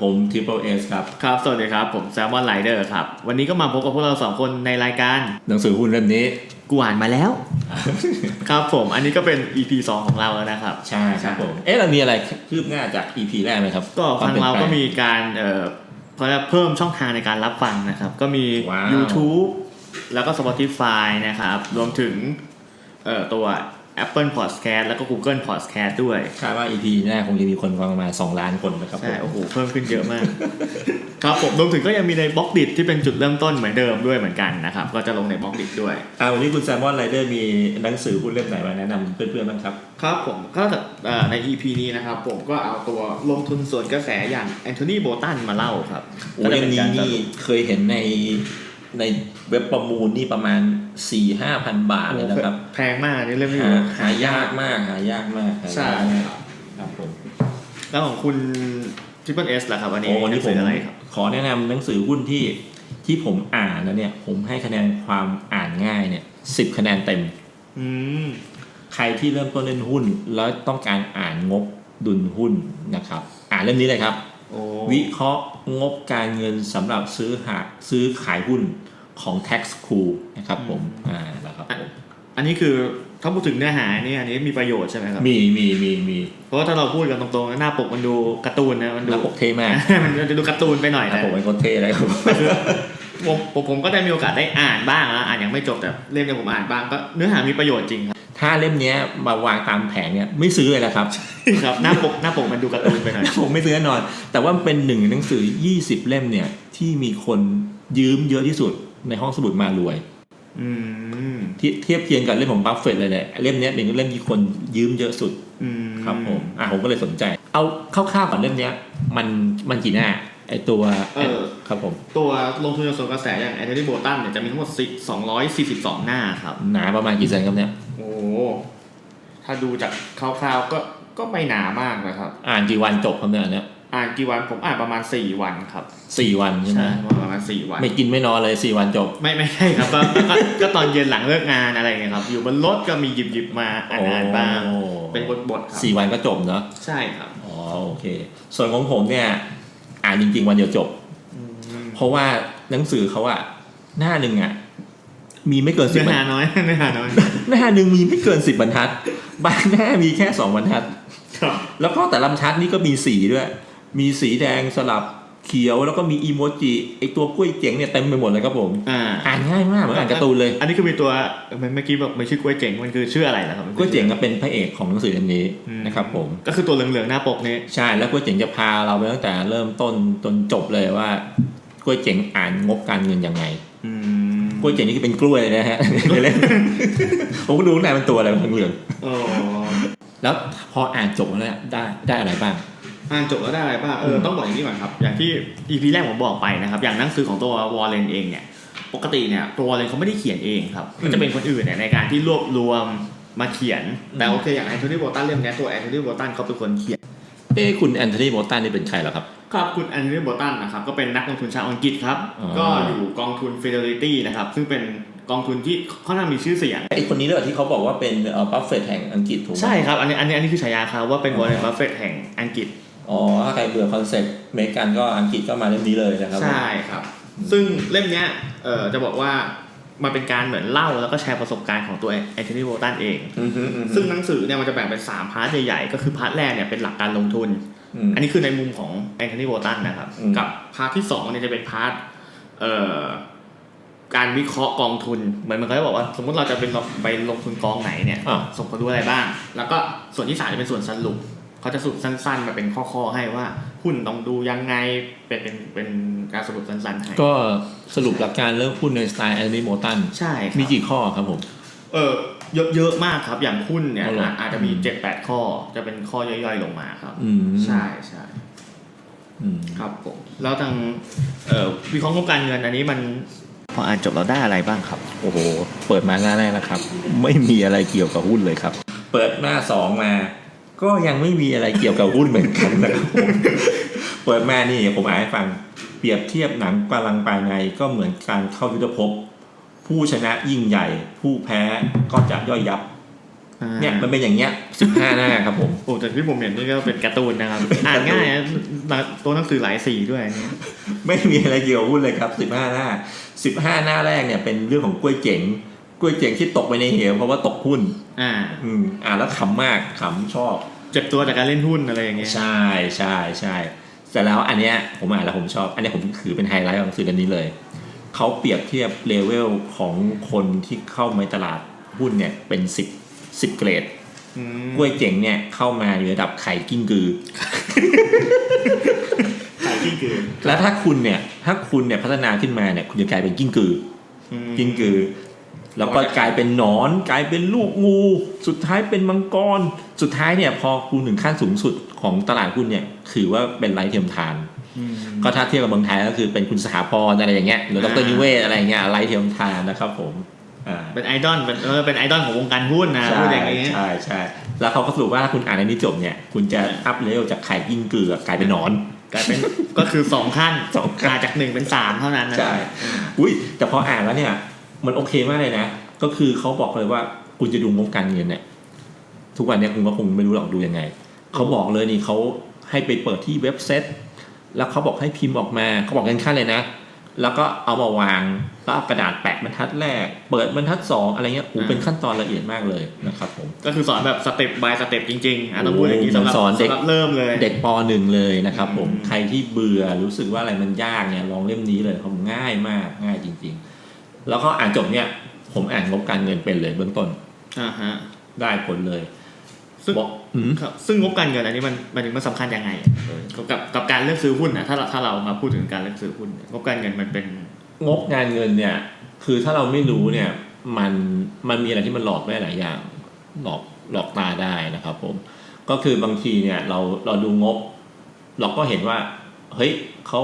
ครับผม Triple S ครับ ครับ สวัสดีครับ ผมแซมมอนไ i เดอร์ครับ วันนี้ก็มาพบกับพวกเราสองคนในรายการ หนังสือหุ้นเล่มนี้ กูอ่านมาแล้ว ครับผม อันนี้ก็เป็น EP 2 ของเราแล้วนะครับ ใช่ครับผม เอ๊ะเรามีอะไรคืบหน้าจาก EP แรกไหมครับ ก็ควทางปลี่ยนเราแปลก็มีการเอ่อเพราะเพิ่มช่องทางในการรับฟังนะครับ ก็มีว้าว YouTube แล้วก็ Spotify นะครับ รวมถึงเอ่อตัว Apple Podcast แล้วก็ Google Podcast ด้วยคาดว่า EP แรกคงจะมีคนฟังประมาณ 2 ล้านคนนะครับผใช่มโอ้โห เพิ่มขึ้นเยอะมาก ครับผมรวมถึงก็ยังมีในบล็อกดิที่เป็นจุดเริ่มต้นเหมือนเดิมด้วยเหมือนกันนะครับ ก็จะลงในบล็อกดิด้วยอ่าวันนี้คุณแซมมอนไรเดอร์มีหนังสือหุ้นเล่มไหนมาแนะนำเพื่อนๆบ้างครับ ครับผมก็เอ่อใน EP นี้นะครับผมก็เอาตัวลงทุนส่วนกระแสอย่างแอนโทนีโบตันมาเล่าครับโอ้ก็จะเล่เป็มนนี้การสนี่รุปเคยเห็นใน ในเว็บประมูลนี่ประมาณ4 5พันบาทเลยนะครับ แพงมากนี่เรื่องนี้หาหายากมากหายากมากหายากใช่มากครับผมแล้วของคุณทิปเปิลเอสล่ะครับวันนี้โอ้วันนี้ผมหงสืออะไรครับขอแนะนำหนังสือหุ้นที่ที่ผมอ่านแล้วเนี่ยผมให้คะแนนความอ่านง่ายเนี่ยสิบคะแนนเต็ม อืมใครที่เริ่มต้นเล่นหุ้น แล้วต้องการอ่านงบดุลหุ้นนะครับ อ่านเล่มนี้เลยครับโอ้ วิเคราะห์งบการเงินสำหรับซื้อหาซื้อขายหุ้นของ tax cool นะครับผมอ่านะครับผมอันนี้คือถ้าพูดถึงเนื้อหานี่อันนี้มีประโยชน์ใช่ไหมครับมีมีมีมีเพราะว่าถ้าเราพูดกันตรงๆหน้าปกมันดูการ์ตูนนะมันหดูน้าปกเท่มากมันจะดูการ์ตูนไปหน่อยหน้านะปกเป็นคนเท่เลยครับผมผมผมก็ได้มีโอกาสได้อ่านบ้างนะอ่านยังไม่จบแต่เล่มที่ผมอ่านบ้างก็เนื้อหามีประโยชน์จริงครับ ถ้าเล่มเนี้ยมาวางตามแผงเนี่ยไม่ซื้อเลยนะครับ ครับหน้าปกหน้าปกมันดูการ์ตูนไปหน่อยผมไม่ซื้อแน่นอน แต่ว่ามันเป็นหนึ่งในหนังสือ 20 เล่มเนี่ย ที่มีคนยืมเยอะที่สุดในห้องสมุดมารวยอืมที่เทียบเคียงกับเล่มของบัฟเฟตเลยเนี่ยเล่มเนี้ยเป็นเล่มที่คนยืมเยอะสุดอืมครับผมอะผมก็เลยสนใจ เอาคร่าวๆก่อนเล่มเนี้ยมันมันกี่หน้าไอตัวเออครับผม ตัวลงทุนในส่วนกระแสอย่างแอนโทนีโบตันเนี่ยจะมีทั้งหมด242หน้าครับ หนาประมาณกี่เซนครับเนี่ยโอ้ ถ้าดูจากคร่าวๆก็ก็ไม่หนามากนะครับ อ่านกี่วันจบครับเนี่ยอันเนี่ยอ่านกี่วันผมอ่านประมาณ4วันครับสี่วันใช่ไหมประมาณ4วัน ไม่กินไม่นอนเลยสี่วันจบ ไม่ไม่ใช่ครับก็ก็ก็ตอนเย็นหลังเลิกงานอะไรเงี้ยครับ อยู่บนรถก็มีหยิบหยิบมาอ่านอ่านบ้างโอ้เป็นบทบทๆครับสี่วันก็จบเนาะใช่ครับอ๋อโอเค ส่วนของผมเนี่ย อ่านจริง ๆ วันเดียวจบ เพราะว่าหนังสือเขาอะหน้าหนึ่งอะ มีไม่เกินสิเนื้บอบหาน้อยเนื้อหาน้อยหน้าหนึ่งมีไม่เกินสิบบรรทัด บางหน้ามีแค่สองบรรทัด ครับแล้วก็แต่ละบรรทัดนี่ก็มีสีด้วย มีสีแดงสลับเขียวแล้วก็มีอีโมจิไอตัวกล้วยเจ๋งเนี่ยเต็มไปหมดเลยครับผม อ่า อ่านง่ายมากเหมือนอ่านการ์ตูนเลยอันนี้คือมีตัวเมื่อกี้บอกไม่ชื่อกล้วยเจ๋งมันคือชื่ออะไรล่ะครับกล้วยเจ๋งก็เป็นพระเอกของหนังสือเล่มนี้อืมนะครับผม ก็คือตัวเหลืองๆหน้าปกนี้ ใช่แล้วกล้วยเจ๋งจะพาเราไปตั้งแต่เริ่มต้นจนจบเลยว่ากล้วยเจ๋งอ่านงบการเงินยังไงอืม กล้วยเจ๋งนี่คือเป็นกล้วยเลยนะฮะในเล่มผมก็ดูข้างในมันตัวอะไรมันเหลืองโอ้ๆแล้วพออ่านจบแล้วเนี่ยได้ได้อะไรบ้างอ่านจบแล้วได้อะไรบ้างเออต้องบอกอย่างนี้ก่อนครับ อย่างที่ EP แรกผมบอกไปนะครับ อย่างหนังสือของตัววอลเลนเองเนี่ยปกติเนี่ยตัววอลเลนเขาไม่ได้เขียนเองครับอืมก็จะเป็นคนอื่นเนี่ยในการที่รวบรวมมาเขียนแต่อืมโอเคอย่างแอนโทนีโบตันเล่มเนี้ยตัวแอนโทนีโบตันเขาเป็นคนเขียนเอ้คุณแอนโทนีโมตันนี่เป็นใครเหรอครับ ครับคุณแอนโทนีโบตันนะครับก็เป็นนักลงทุนชาวอังกฤษครับอ๋อก็อยู่กองทุน Fidelity นะครับซึ่งเป็นกองทุนที่ค่อนข้างมีชื่อเสียงไอคนนี้เลยที่เขาบอกว่าเป็นเอ่อบัฟเฟตแห่งอังกฤษถูกไหมใช่ครับ อันนี้อันนี้อันนี้คือฉายาเขาว่าเป็นอ๋อวอร์เรนบัฟเฟตแห่งอังกฤษอ๋อถ้าใครเบื่อคอนเซ็ปต์อเมริกันก็อังกฤษก็มาเล่มนี้เลยนะครับ ใช่ครับ ซึ่งเล่มเนี้ยเอ่อจะบอกว่ามันเป็นการเหมือนเล่าแล้วก็แชร์ประสบการณ์ของตัวแอนโทนีโบตันเองอือฮึอือฮึซึ่งหนังสือเนี่ยมันจะแบ่งเป็น 3 พาร์ทใหญ่ๆ ก็คือพาร์ทแรกเนี่ยเป็นหลักการลงทุน อืมอันนี้คือในมุมของแอนโทนีโบตันนะครับอืมกับพาร์ทที่2เนี่ยจะเป็นพาร์ทเอ่อการวิเคราะห์กองทุน เหมือนมันก็จะบอกว่า สมมติเราจะเป็นไปลงทุนกองไหนเนี่ยอ่าส่งผลรู้อะไรบ้าง แล้วก็ส่วนที่สามจะเป็นส่วนสรุปเขาจะสรุปสั้นๆ มาเป็นข้อๆให้ว่าหุ้นต้องดูยังไงเป็นเป็นเป็นการสรุปสั้นๆให้ก็สรุปหลักการเรื่องหุ้นในสไตล์แอนโทนีโมตันใช่ครับมีกี่ข้อครับผม เออ เยอะเยอะมากครับ อย่างหุ้นเนี่ยเอาเหรออาจจะมีเจ็ดแปดข้อจะเป็นข้อย่อยๆลงมาครับ อืมใช่ใช่อืม ครับผมแล้วทางเอ่อวิเคราะห์งบการเงินอันนี้มันพออ่านจบเราได้อะไรบ้างครับ โอ้โห เปิดมาหน้าแรกนะครับ ไม่มีอะไรเกี่ยวกับหุ้นเลยครับ เปิดหน้าสองมา ก็ยังไม่มีอะไรเกี่ยวกับหุ้นเหมือนกันนะครับ เปิดมานี่ผมอ่านให้ฟัง เปรียบเทียบหนังกำลังภายในก็เหมือนการเข้ายุทธภพ ผู้ชนะยิ่งใหญ่ ผู้แพ้ก็จะย่อยยับอ่าเนี่ยมันเป็นอย่างเงี้ยสิบห้าหน้าครับผมโอ้แต่ที่ผมเห็นนี่ก็เป็นการ์ตูนนะครับ อ่านง่ายนะตัวหนังสือหลายสีด้วยอันนี้ไม่มีอะไรเกี่ยวกับหุ้นเลยครับสิบห้าหน้าสิบห้าหน้าแรกเนี่ยเป็นเรื่องของกล้วยเจ๋งกล้วยเจ๋งที่ตกไปในเหวเพราะว่าตกหุ้น อ่า อืมอ่านแล้วขำมากขำชอบ เจ็บตัวจากการเล่นหุ้นอะไรอย่างเงี้ย ใช่ใช่ใช่เสร็จแล้วอันเนี้ยผมอ่านแล้วผมชอบ อันเนี้ยผมถือเป็นไฮไลท์ของหนังสือเล่มนี้เลย เขาเปรียบเทียบเลเวลของคนที่เข้ามาในตลาดหุ้นเนี่ยเป็นสิบสิบเกรดอืมกล้วยเจ๋งเนี่ยเข้ามาอยู่ระดับไข่กิ้งกือขายกิ้งกือ แล้วถ้าคุณเนี่ย ถ้าคุณเนี่ยพัฒนาขึ้นมาเนี่ย คุณจะกลายเป็นกิ้งกืออืมกิ้งกือ แล้วก็กลายเป็นหนอน กลายเป็นลูกงู สุดท้ายเป็นมังกร สุดท้ายเนี่ย พอคุณถึงขั้นสูงสุดของตลาดหุ้นเนี่ยถือว่าเป็นไรเทียมทานอืม ก็ถ้าเทียบกับเมืองไทยก็คือเป็นคุณสถาพรอะไรอย่างเงี้ยหรือดรอ่านิเวศอะไรอย่างเงี้ยไรเทียมทานนะครับผมอ่าเป็นไอดอลเป็นเออเป็นไอดอลของวงการหุ้นนะพูดอย่างนี้ใช่ใช่แล้วเขาก็สรุปว่าถ้าคุณอ่านในนี้จบเนี่ย คุณจะอัพเลเวลจากไข่กิ้งกือกลายเป็นหนอนกลายเป็นก็คือสองขั้นสองขั้นาจากหนึ่งเป็นสามเท่านั้นนะใช่อุ้ยแต่พออ่านแล้วเนี่ย มันโอเคมากเลยนะ ก็คือเขาบอกเลยว่าคุณจะดูงบการเงินเนี่ยทุกวันเนี้คุณก็คงไม่รู้หรอกดูยังไงเขาบอกเลยนี่เขาให้ไปเปิดที่เว็บเซ็ต แล้วเขาบอกให้พิมพ์ออกมาเขาบอกกันขั้นเลยนะ แล้วก็เอามาวางแล้วเอากระดาษแปะบรรทัดแรก เปิดบรรทัดสองอะไรเงี้ยโอ้เป็นขั้นตอนละเอียดมากเลยนะครับผมก็คือสอนแบบสเต็ป by สเต็ปจริงๆอะต้องพูดอย่างนี้โอ้สำหรับสอนเด็กสำหรับเริ่มเลย เด็กปหนึ่งเลยนะครับผมอืมใครที่เบื่อรู้สึกว่าอะไรมันยากเนี่ยลองเล่มนี้เลยผมง่ายมากง่ายจริง ๆ แล้วก็อ่านจบเนี่ยผมอ่านงบการเงินเป็นเลยเบื้องต้นอ่าฮะได้ผลเลย ซึ่งบอกอืม ครับซึ่งงบการเงินอันนี้มันมันมันสำคัญยังไงเออกับกับการเลือกซื้อหุ้นนะถ้าเราถ้าเรามาพูดถึงการเลือกซื้อหุ้นเนี่ยงบการเงินมันเป็น งบงานเงินเนี่ย คือถ้าเราไม่รู้เนี่ย มันมันมีอะไรที่มันหลอกได้หลายอย่าง หลอกหลอกตาได้นะครับ ผม ก็คือบางทีเนี่ย เราเราดูงบ เราก็เห็นว่า เฮ้ยเขา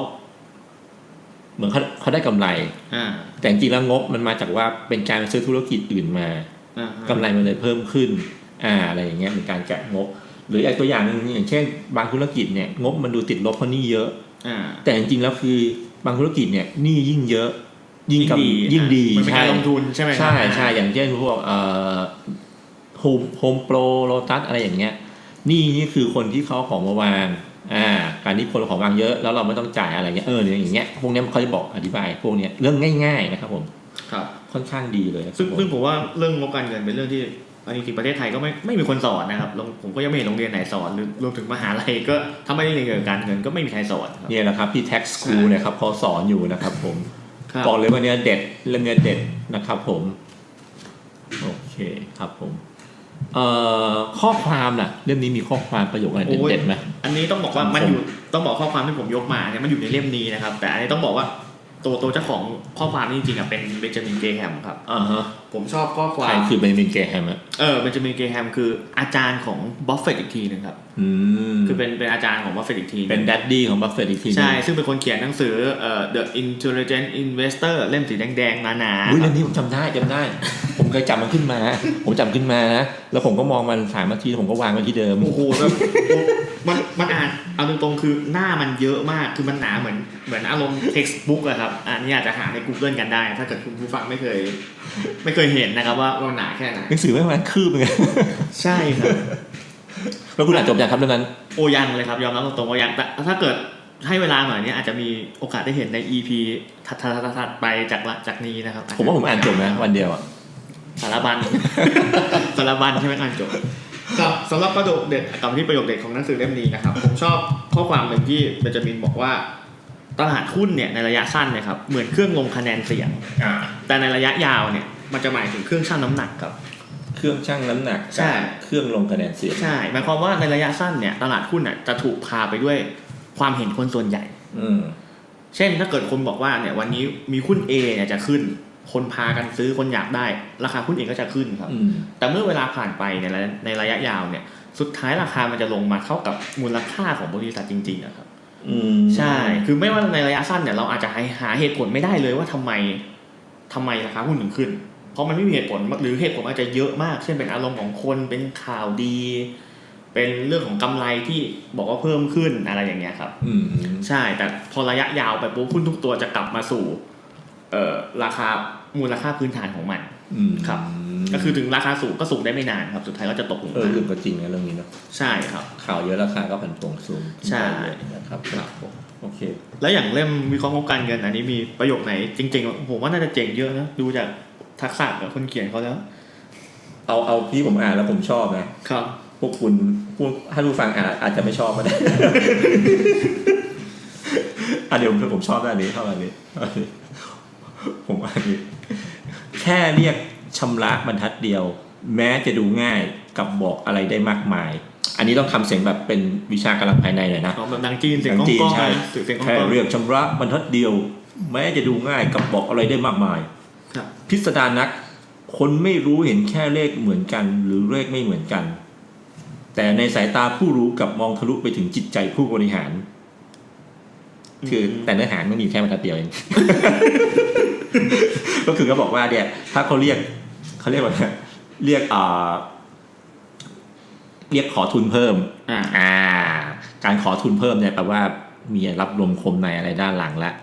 เหมือนเขาเขาได้กำไร อ่าแต่จริงๆแล้วงบมันมาจากว่าเป็นการซื้อธุรกิจอื่นมา อ่าฮะกำไรมันเลยเพิ่มขึ้น อ่าอะไรอย่างเงี้ยเป็นการแกะงบ หรืออีกตัวอย่างหนึงอย่างเช่น บางธุรกิจเนี่ยงบมันดูติดลบเพราะหนี้เยอะอ่าแต่จริงๆแล้วคือบางธุรกิจเนี่ยหนี้ยิ่งเยอะ ยิ่งกำยิ่งดีมันเป็นใช่การลงทุนใช่ไหมครับใช่ใช่อย่างเช่นพวกเอ่อโฮมโฮมโปรโลตัสอะไรอย่างเงี้ยหนี่นี่คือคนที่เขาของมาวาง อ่า การที่คนเอาของวางเยอะแล้วเราไม่ต้องจ่ายอะไรเงี้ย เออเนี่ยอย่างเงี้ย พวกเนี้ยเขาจะบอกอธิบาย พวกเนี้ยเรื่องง่าย ๆ นะครับผม ครับ ค่อนข้างดีเลยนะครับซึ่งผมซึ่งผมว่าเรื่องงบการเงินเป็นเรื่องที่ อันนี้จริงๆประเทศไทยก็ไม่ไม่มีคนสอนนะครับโรงผมก็ยังไม่เห็นโรงเรียนไหนสอนหรือรวมถึงมหาลัยก็ถ้าไม่ได้เรียนเกี่ยวกับการเงินก็ไม่มีใครสอนครับเนี่ยแหละครับที่ tax school เนี่ยครับเขาสอนอยู่นะครับ ผมครับบอกเลยว่าเนี้ยเด็ดเรื่องเนี้ยเด็ดนะครับผมโอเคครับผมเอ่อข้อความน่ะเล่มนี้มีข้อความประโยคอะไรโอ้ยเด็ดๆไหมอันนี้ต้องบอกว่าสังคมมันอยู่ต้องบอกข้อความที่ผมยกมาเนี่ยมันอยู่ในเล่มนี้นะครับ แต่อันนี้ต้องบอกว่า ตัวตัวเจ้าของข้อความนี่จริงๆอะเป็นเบนจามินเกแฮมครับ อ่าฮะผมชอบข้อคใครวามคือเบนจามินเกแฮมอะ เออเบนจามินเกแฮมคืออาจารย์ของบัฟเฟตอีกทีหนึ่งครับอืม คือเป็นเป็นอาจารย์ของบัฟเฟตอีกทีหงเป็นดัดดี้ของบัฟเฟตอีกทีหนึ่งใช่ ซึ่งเป็นคนเขียนหนังสือเอ่อ The Intelligent Investor เล่มสีแดงๆหนาๆอุ้ยเรื่องนี้ผมจำได้จำได้ ผมเคยจับมันขึ้นมา ผมจำขึ้นมานะ แล้วผมก็มองมันสามนาทีผมก็วางไว้ที่เดิม โอ้โหแบบโอ้มันมันอ่านเอาตรงๆคือหน้ามันเยอะมากคือมันหนาเหมือนเหมือนอารมณ์ textbook อะครับ อันนี้อาจจะหาใน Google กันได้ ถ้าเกิดคุณผู้ฟังไม่เคย ไม่เคยเห็นนะครับว่ามันหนาแค่ไหนหนังสือไม่ประมาณคืบเองใช่ครับ แล้วคุณอ่านจบยังครับเรื่องนั้น โอยังเลยครับยอมรับตรงๆว่ายังแต่ถ้าเกิดให้เวลาหน่อยเนี้อาจจะมีโอกาสได้เห็นใน EP ถัดๆๆๆไปจากละจากนี้นะครับผมว่าผมอ่านจบนะวันเดียวอะสารบัญ สารบัญใช่ไหมอ่านจบครับสำหรับประโยคเด็ดกับที่ประโยคเด็ดของหนังสือเล่มนี้นะครับ ผมชอบข้อความหนึ่งที่เบนจามินบอกว่าตลาดหุ้นเนี่ยในระยะสั้นเนี่ยครับเหมือนเครื่องลงคะแนนเสียง แต่ในระยะยาวเนี่ยมันจะหมายถึงเครื่องชั่งน้ำหนักครับเค รื่องชั่งน้ำหนักใช่กับเครื่องลงคะแนนเสียงใช่หมายความว่าในระยะสั้นเนี่ยตลาดหุ้นน่ะจะถูกพาไปด้วยความเห็นคนส่วนใหญ่ อืมเช่นถ้าเกิดคนบอกว่าเนี่ยวันนี้มีหุ้น A เนี่ยจะขึ้น คนพากันซื้อคนอยากได้ ราคาหุ้นเองก็จะขึ้นครับอืมในแต่เมื่อเวลาผ่านไปในระในระยะยาวเนี่ย สุดท้ายราคามันจะลงมาเท่ากับมูลค่าของบริษัทจริงๆอะครับอืมใช่ คือไม่ว่าในระยะสั้นเนี่ยเราอาจจะหาหาเหตุผลไม่ได้เลยว่าทำไมทำไมราคาหุ้นถึงขึ้น เพราะมันไม่มีเหตุผลหรือเหตุผลอาจจะเยอะมาก เช่นเป็นอารมณ์ของคนเป็นข่าวดี เป็นเรื่องของกำไรที่บอกว่าเพิ่มขึ้นอะไรอย่างเงี้ยครับอืมใช่ แต่พอระยะยาวไปปุ๊บหุ้นทุกตัวจะกลับมาสู่เอ่อราคามูลค่าพื้นฐานของมันอืมครับอืมก็คือถึงราคาสูงก็สูงได้ไม่นานครับ สุดท้ายก็จะตกลงเออมาลืมก็จริงนะเรื่องนี้เนาะใช่ครับ ข่าวเยอะราคาก็ผันผวนสูงใช่นะครับผมโอเค แล้วอย่างเล่มวิเคราะห์งบการเงินอันนี้มีประโยคไหนจริงๆผมว่าน่าจะเจ๋งเยอะนะดูจาก ทักษะกับคนเขียนเขาแล้ว เอาเอาที่ผมอ่านแล้วผมชอบนะครับ พวกคุณพวกถ้าผู้ฟังอ่านอาจจะไม่ชอบก็ได้ อะเดี๋ยวผมผมชอบด้านนี้ชอบด้านนี้อันนี้ ผมอ่านนี้แค่เรียกชำระบรรทัดเดียว แม้จะดูง่ายกับบอกอะไรได้มากมาย อันนี้ต้องทำเสียงแบบเป็นวิชากำลังภายในเลยนะเอาแบบดังจีนเสียงดัก้งจีนองๆใช่นะเสียงก้แค่องๆเรียกชำระบรรทัดเดียว แม้จะดูง่ายกับบอกอะไรได้มากมายครับ พิสดารนัก คนไม่รู้เห็นแค่เลขเหมือนกัน หรือเลขไม่เหมือนกัน แต่ในสายตาผู้รู้กลับมองทะลุไปถึงจิตใจผู้บริหาร คือแต่เนื้อหาไม่มีแค่บรรทัดเดียวเอง ก็คือเขาบอกว่าเนี่ย ถ้าเขาเรียกเขาเรียกว่าไงเรียกอ่าเรียกขอทุนเพิ่มอ่าอ่า การขอทุนเพิ่มเนี่ยแปลว่ามีรับลมคมในอะไรด้านหลังแล้ว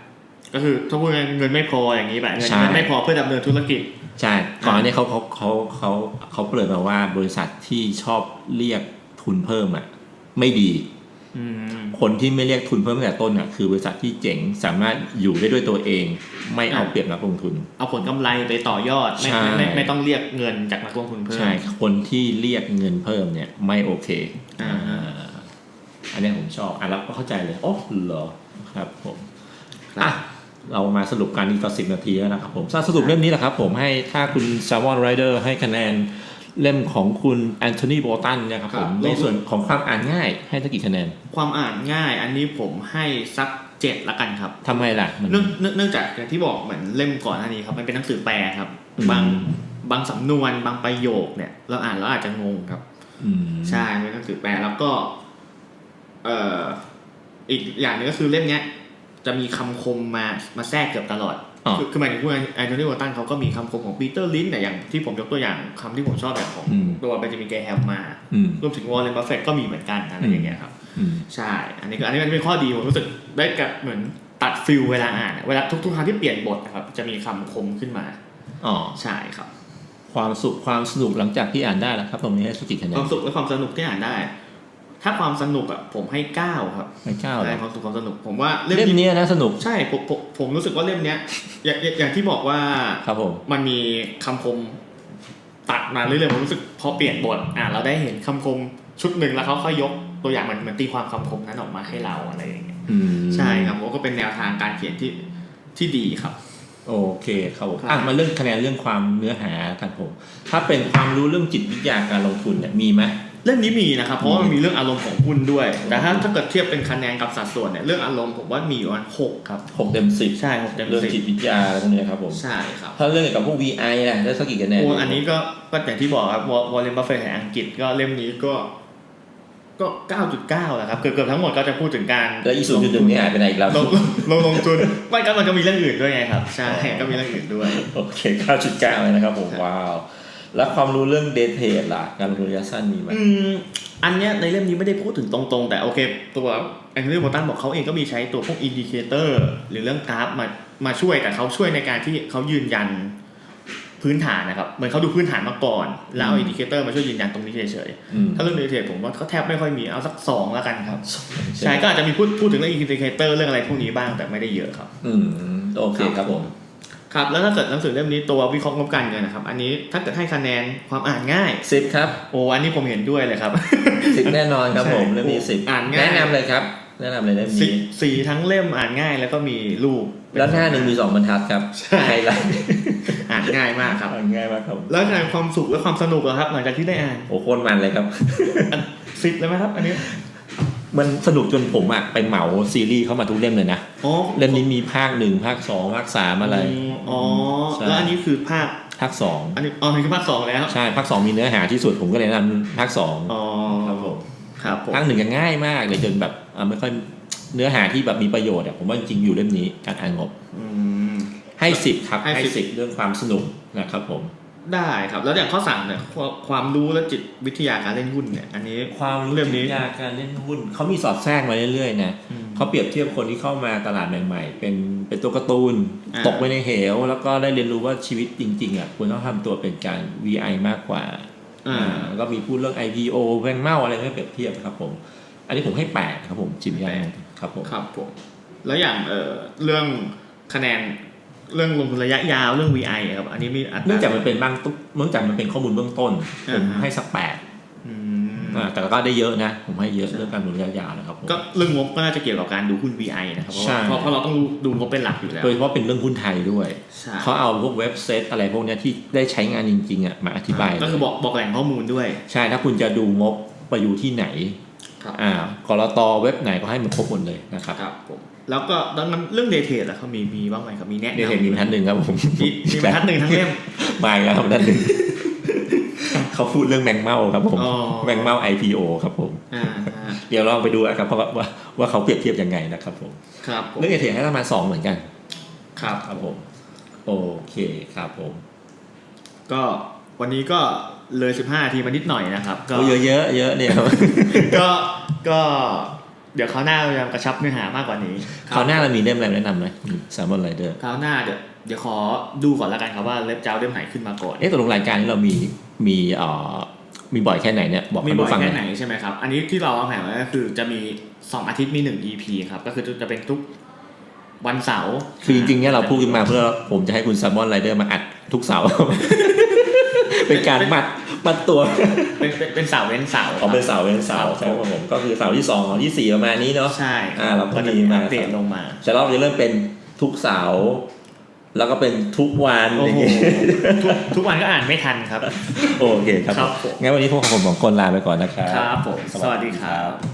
ก็คือถ้าพูดง่ายๆเงินไม่พออย่างนี้แบบเงินใช่เงินไม่พอเพื่อดำเนินธุรกิจใช่ก่อนหน้านี้เขาเขาเขาเขาเขาเปิดมาว่าบริษัทที่ชอบเรียกทุนเพิ่มอะไม่ดีอืมคนที่ไม่เรียกทุนเพิ่มตั้งแต่ต้นอะคือบริษัทที่เจ๋งสามารถอยู่ได้ด้วยตัวเอง ไม่เอาอ่าเปรียบนักลงทุน เอาผลกำไรไปต่อยอดไม่ใช่ไม่ไม่ไม่ต้องเรียกเงินจากนักลงทุนเพิ่มใช่คนที่เรียกเงินเพิ่มเนี่ยไม่โอเคอ่าอ่าอันนี้ผมชอบอะแล้วก็เข้าใจเลยโอ้เหรอครับผมครับอะ เรามาสรุปการนี้ก็สิบนาทีแล้วนะครับผมถ้าสรุปเล่มนี้แหละครับผมให้ถ้าคุณ s ซ m o n Rider ให้คะแนนเล่มของคุณแอนโทนีโบตันเนี่ยครับผมในส่วนของความอ่านง่ายให้ตั้งกี่คะแนน ความอ่านง่ายอันนี้ผมให้สักเจ็ดละกันครับทำไมล่ะมันเนื่องเนื่องเนื่องจากอย่างที่บอกเหมือนเล่มก่อนหน้านี้ครับมันเป็นหนังสือแปลครับอืมบางบางสำนวนบางประโยคเนี่ย เราอ่านแล้วอาจจะงงครับอืมใช่เป็นหนังสือแปลแล้วก็ เอ่ออีกอย่างหนึงก็คือเล่มเนี้ย จะมีคำคมมามาแทรกเกือบตลอดอ๋อคือคือหมายถึงว่าแอนโทนีวอตันเขาก็มีคำคมของปีเตอร์ลินแต่ยอย่างที่ผมยกตัวอย่างคำที่ผมชอบแบบของอืมตัวเบนจามินเกแฮมมาอืมรวมถึงวอลเลนบัฟเฟตก็มีเหมือนกันอะไรอย่างเงี้ยครับอืมใช่ อันนี้ก็อันนี้มันเป็นข้อดีผมรู้สึกได้กับเหมือนตัดฟิลเวลาอ่านอะเวลาทุกๆครั้งที่เปลี่ยนบทนะครับจะมีคำคมขึ้นมาอ๋อใช่ครับ ความสุขความสนุกหลังจากที่อ่านได้แล้วครับตรงนี้ให้สกกี่คะแนคนวามสุขและความสนุกที่อ่านได้ ถ้าความสนุกอะผมให้เก้าครับไม่เก้าเลใช่ยความสุขความสนุกผมว่าเล่มเล่มนี้นี้นะสนุกใช่ผมผมผมรู้สึกว่าเล่มเนี้ยอย่างอย่างอย่างที่บอกว่า ครับผม มันมีคำคมตัดมาเรื่อยๆผมรู้สึกพอเปลี่ยนบทอะเราได้เห็นคำคมชุดหนึ่งแล้วเขาค่อยยกตัวอย่างเหมือนเหมือนตีความคำคมนั้นออกมาให้เราอะไรอย่างเงี้ยอืมใช่ครับผมก็เป็นแนวทางการเขียนที่ที่ดีครับ โอเคครับผมครับอะมาเรื่องคะแนนเรื่องความเนื้อหากันผม ถ้าเป็นความรู้เรื่องจิตวิทยาการลงทุนเนี่ยมีไหม เรื่องนี้มีนะครับ เพราะว่ามีมันมีเรื่องอารมณ์ของหุ้นด้วย แต่ถ้าถ้าเกิดเทียบเป็นคะแนนกับสัดส่วนเนี่ยเรื่องอารมณ์ผมว่ามีอยู่ประมาณหกครับหกเต็มสิบใช่หกเต็มเรื่องสิจิบตวิทยาอะไรพวกนี้ครับผมใช่ครับ ถ้าเรื่องเกี่ยวกับพวก VI นะได้สักกี่คะแนน โอ้อันนี้ก็ก็อย่างที่บอกครับวอลเลนบัฟเฟตแห่งอังกฤษก็เล่มนี้ก็ ก็เก้าจุดเก้าแหละครับ เกือบเกือบทั้งหมดก็จะพูดถึงการแล้วอีศูนย์จุดหนึ่งนี่หายไปไหนอีกแล้วลงลงลงทุนไม่ก็มันก็มีเรื่องอื่นด้วยไงครับ ใช่ก็มีเรื่องอื่นด้วย โอเคเก้าจุดเก้าเลยนะครับผมครับว้าว แล้วความรู้เรื่องเดทเทรดล่ะการลงทุนระยะสั้นมีไหมอืมอันเนี้ยในเล่มนี้ไม่ได้พูดถึงตรงๆ แต่โอเค ตัวแอนโทนีโบตันบอกเขาเองก็มีใช้ตัวพวกอินดิเคเตอร์หรือเรื่องกราฟมามาช่วยแต่เขาช่วยในการที่เขายืนยันพื้นฐานนะครับเหมือนเขาดูพื้นฐานมาก่อน แล้วเอาอินดิเคเตอร์มาช่วยยืนยันตรงนี้เฉยอืมๆถ้าเรื่องดีเทลผมว่าเขาแทบไม่ค่อยมีเอาสักสองแล้วกันครับใช่ใช่ก็อาจจะมีพูดพูดถึงเรื่องอินดิเคเตอร์เรื่องอะไรพวกนี้บ้างแต่ไม่ได้เยอะครับ อืมโอเคครับผม ครับแล้วถ้าเกิดหนังสือเล่มนี้ตัววิเคราะห์งบการเงินนะครับ อันนี้ถ้าเกิดให้คะแนนความอ่านง่ายสิบครับโอ้อันนี้ผมเห็นด้วยเลยครับสิบแน่นอนครับผมใช่เรื่องนี้สิบอ่านง่ายแนะนำเลยครับแนะนำเลยเล่มสีนี้สีทั้งเล่มอ่านง่ายแล้วก็มีรูปแล้วหน้าหนึ่งมีสองบรรทัดครับใช่ไฮไลท์อ่านง่ายมากครับอ่านง่ายมากครับ แล้วคะแนนความสุขและความสนุกเหรอครับ หลังจากที่ได้อ่านโอ้โคตรมันเลยครับสิบเลยไหมครับ อันนี้ มันสนุกจนผมอะไปเหมาซีรีส์เข้ามาทุกเล่มเลยนะอ๋อเล่มนี้มีภาคหนึ่งภาคสองภาคสามอะไร อ๋อใช่ แล้วอันนี้คือภาคภาคสองอันนี้อ๋ออันนี้คือภาคสองแล้วใช่ภาคสองมีเนื้อหาที่สุดผมก็เลยแนะนำภาคสองอ๋อครับผมครับผมภาคหนึ่งก็ง่ายมากเลยจนแบบอะไม่ค่อยเนื้อหาที่แบบมีประโยชน์อะผมว่าจริงๆอยู่เล่มนี้การอ่านงบ อืม ให้สิบครับให้ให้10สิบเรื่องความสนุกนะครับผม ได้ครับ แล้วอย่างข้อสั่งเนี่ยความความรู้และจิตวิทยาการเล่นหุ้นเนี่ย อันนี้ความเรื่องนี้จิตวิทยาการเล่นหุ้นเขามีสอดแทรกมาเรื่อยๆนะอืมเขาเปรียบเทียบคนที่เข้ามาตลาดใหม่ ๆ เป็นเป็นตัวการ์ตูนอ่าตกไปในเหว แล้วก็ได้เรียนรู้ว่าชีวิตจริงๆอะควรต้องทำตัวเป็นการ VI มากกว่าอ่าอ่าก็มีพูดเรื่อง IPO แรงเมาอะไรไม่เปรียบเทียบครับผม อันนี้ผมให้แปดครับผมจิมยังครับผมครับผมแล้วอย่างเอ่อเรื่องคะแนน เรื่องลงทุนระยะยาวเรื่อง VI อะครับอันนี้มีอัตราเนื่องจากมันเป็นบ้างตุ๊กเนื่องจากมันเป็นข้อมูลเบื้องต้นอ่าผมให้สักแปดอืมอ่าแต่ก็ได้เยอะนะ ผมให้เยอะเรื่องการลงทุนระยะยาวนะครับผมก็เรื่องงบก็น่าจะเกี่ยวกับการดูหุ้น VI นะครับเพราะใช่ว่าเพราะเพราะเราต้องดูงบเป็นหลักอยู่แล้วโดยเฉพาะเป็นเรื่องหุ้นไทยด้วยใช่เขาเอาพวกเว็บเซตอะไรพวกเนี้ยที่ได้ใช้งานจริงๆอะมาอธิบายก็คือบอกบอกแหล่งข้อมูลด้วย ใช่ถ้าคุณจะดูงบไปอยู่ที่ไหนครับอ่ากรตเว็บไหนก็ให้มันครบหมดเลยนะครับครับผม แล้วก็ดังนั้นเรื่องเดทเทรดอะเขามีมีบ้างไหมครับมีแนะนำเดี๋ยวเห็นมีบรรทัดหนึ่งครับผมมีมีบรรทัดหนึ่งทั้งเล่มมาอีกแล้วครับบรรทัดหนึ่งเขาพูดเรื่องแมงเม่าครับผมอ๋อแมงเม่า IPO ครับผมอ่าอ่าเดี๋ยวลองไปดูนะครับเพราะว่าว่าว่าเขาเปรียบเทียบยังไงนะครับผมครับผมเรื่องเอเทให้ประมาณสองเหมือนกัน ครับครับผม โอเคครับผม ก็วันนี้ก็เลย15นาทีมานิดหน่อยนะครับ ก็โอ้เยอะเยอะเยอะเนี่ยก็ก็ เดี๋ยวคราวหน้าเราจะกระชับเนื้อหามากกว่านี้คราวหน้าเรามีเล่มอะไรแนะนำไหมแซมมอนไรเดอร์คราวหน้าเดี๋ยวเดี๋ยวขอดูก่อนแล้วกันครับว่าเล็บเจ้าเล่มไหนขึ้นมาก่อนเอ๊ะตกลงรายการนี้เรามีมีเอ่อมีบ่อยแค่ไหนเนี่ยบอกมีให้บ่อผู้ยฟังหแค่น่อยไหนใช่ไหมครับอันนี้ที่เราวางแผนไว้ก็คือจะมี 2 อาทิตย์มี 1 EP ครับก็คือจะเป็นทุกวันเสาร์คือจริงๆเนี่ยเราพูดขึ้นมาเพื่อผมจะให้คุณแซมมอนไรเดอร์มาอัดทุกเสาร์ เป็นการมัดมัดตัว เป็นเป็นเป็นเสาร์เว้นเสาร์ขอเป็นเสาร์เป็นเสาร์ครับใช่ครับผมก็คือเสาร์ที่สองของที่สี่ประมาณนี้เนาะใช่อ่าเราก็ก็จะมีมีมาอัปเดตลงมาจะรอบจะเริ่มเป็นทุกเสาร์แล้วก็เป็นทุกวันอโอ้ย่างโหเงี้ยทุกทุกวันก็อ่านไม่ทันครับ โอเคครับครับผมงั้นวันนี้พวกผมสองคนลาไปก่อนนะครับครับผมสวัสดีครับ